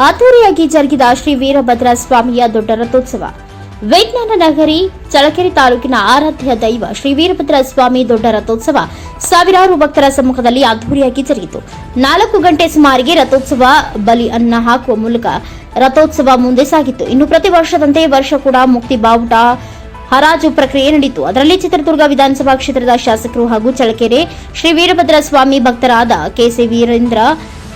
ಅದ್ದೂರಿಯಾಗಿ ಜರುಗಿದ ಶ್ರೀ ವೀರಭದ್ರ ಸ್ವಾಮಿಯ ದೊಡ್ಡ ರಥೋತ್ಸವ ವಿಜ್ಞಾನ ನಗರಿ ಚಳಕೆರೆ ತಾಲೂಕಿನ ಆರಾಧ್ಯ ದೈವ ಶ್ರೀ ವೀರಭದ್ರ ಸ್ವಾಮಿ ದೊಡ್ಡ ರಥೋತ್ಸವ ಸಾವಿರಾರು ಭಕ್ತರ ಸಮ್ಮುಖದಲ್ಲಿ ಅದ್ದೂರಿಯಾಗಿ ಜರುಗಿತು. ನಾಲ್ಕು ಗಂಟೆ ಸುಮಾರಿಗೆ ರಥೋತ್ಸವ ಬಲಿ ಅನ್ನ ಹಾಕುವ ಮೂಲಕ ರಥೋತ್ಸವ ಮುಂದೆ ಸಾಗಿತ್ತು. ಇನ್ನು ಪ್ರತಿ ವರ್ಷದಂತೆ ವರ್ಷ ಕೂಡ ಮುಕ್ತಿ ಬಾವುಟ ಹರಾಜು ಪ್ರಕ್ರಿಯೆ ನಡೆಯಿತು ಅದರಲ್ಲಿ ಚಿತ್ರದುರ್ಗ ವಿಧಾನಸಭಾ ಕ್ಷೇತ್ರದ ಶಾಸಕರು ಹಾಗೂ ಚಳಕೆರೆ ಶ್ರೀ ವೀರಭದ್ರ ಸ್ವಾಮಿ ಭಕ್ತರಾದ ಕೆಸಿ ವೀರೇಂದ್ರ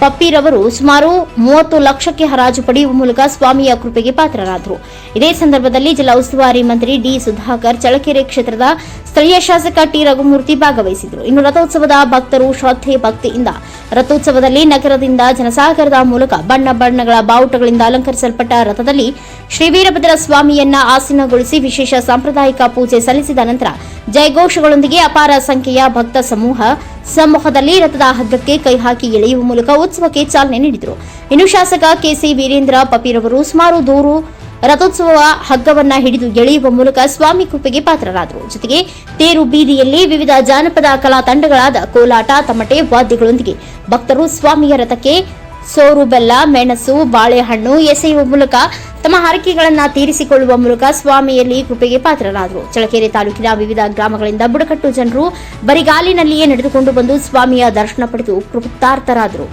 ಪಪ್ಪಿರವರು ಸುಮಾರು ಮೂವತ್ತು ಲಕ್ಷಕ್ಕೆ ಹರಾಜು ಪಡೆಯುವ ಮೂಲಕ ಸ್ವಾಮಿಯ ಕೃಪೆಗೆ ಪಾತ್ರರಾದರು. ಇದೇ ಸಂದರ್ಭದಲ್ಲಿ ಜಿಲ್ಲಾ ಉಸ್ತುವಾರಿ ಮಂತ್ರಿ ಡಿ ಸುಧಾಕರ್ ಚಳಕೆರೆ ಕ್ಷೇತ್ರದ ಸ್ಥಳೀಯ ಶಾಸಕ ಟಿ ರಘುಮೂರ್ತಿ ಭಾಗವಹಿಸಿದರು. ಇನ್ನು ರಥೋತ್ಸವದ ಭಕ್ತರು ಶ್ರದ್ಧೆ, ಭಕ್ತಿಯಿಂದ ರಥೋತ್ಸವದಲ್ಲಿ ನಗರದಿಂದ ಜನಸಾಗರದ ಮೂಲಕ ಬಣ್ಣ ಬಣ್ಣಗಳ ಬಾವುಟಗಳಿಂದ ಅಲಂಕರಿಸಲ್ಪಟ್ಟ ರಥದಲ್ಲಿ ಶ್ರೀ ವೀರಭದ್ರ ಸ್ವಾಮಿಯನ್ನ ಆಸೀನಗೊಳಿಸಿ ವಿಶೇಷ ಸಾಂಪ್ರದಾಯಿಕ ಪೂಜೆ ಸಲ್ಲಿಸಿದ ನಂತರ ಜಯಘೋಷಗಳೊಂದಿಗೆ ಅಪಾರ ಸಂಖ್ಯೆಯ ಭಕ್ತ ಸಮೂಹ ಸಮ್ಮುಖದಲ್ಲಿ ರಥದ ಹಗ್ಗಕ್ಕೆ ಕೈ ಹಾಕಿ ಎಳೆಯುವ ಮೂಲಕ ಉತ್ಸವಕ್ಕೆ ಚಾಲನೆ ನೀಡಿದರು. ಇನ್ನು ಶಾಸಕ ಕೆಸಿ ವೀರೇಂದ್ರ ಪಪೀರವರು ಸುಮಾರು ದೂರು ರಥೋತ್ಸವ ಹಗ್ಗವನ್ನ ಹಿಡಿದು ಎಳೆಯುವ ಮೂಲಕ ಸ್ವಾಮಿ ಕೃಪೆಗೆ ಪಾತ್ರರಾದರು. ಜೊತೆಗೆ ತೇರು ಬೀದಿಯಲ್ಲಿ ವಿವಿಧ ಜಾನಪದ ಕಲಾ ತಂಡಗಳಾದ ಕೋಲಾಟ, ತಮಟೆ ವಾದ್ಯಗಳೊಂದಿಗೆ ಭಕ್ತರು ಸ್ವಾಮಿಯ ರಥಕ್ಕೆ ಸೋರು ಬೆಲ್ಲ ಮೆಣಸು, ಬಾಳೆಹಣ್ಣು ಎಸೆಯುವ ಮೂಲಕ ತಮ್ಮ ಹರಕೆಗಳನ್ನ ತೀರಿಸಿಕೊಳ್ಳುವ ಮೂಲಕ ಸ್ವಾಮಿಯಲ್ಲಿ ಕೃಪೆಗೆ ಪಾತ್ರರಾದರು. ಚಳಕೆರೆ ತಾಲೂಕಿನ ವಿವಿಧ ಗ್ರಾಮಗಳಿಂದ ಬುಡಕಟ್ಟು ಜನರು ಬರಿಗಾಲಿನಲ್ಲಿಯೇ ನಡೆದುಕೊಂಡು ಬಂದು ಸ್ವಾಮಿಯ ದರ್ಶನ ಪಡೆದು ಕೃತಾರ್ಥರಾದರು.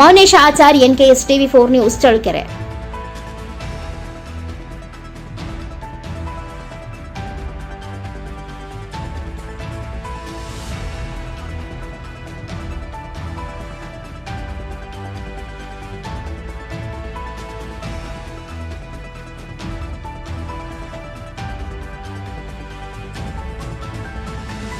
Maunesha Achar, NKS TV four news, Challakere.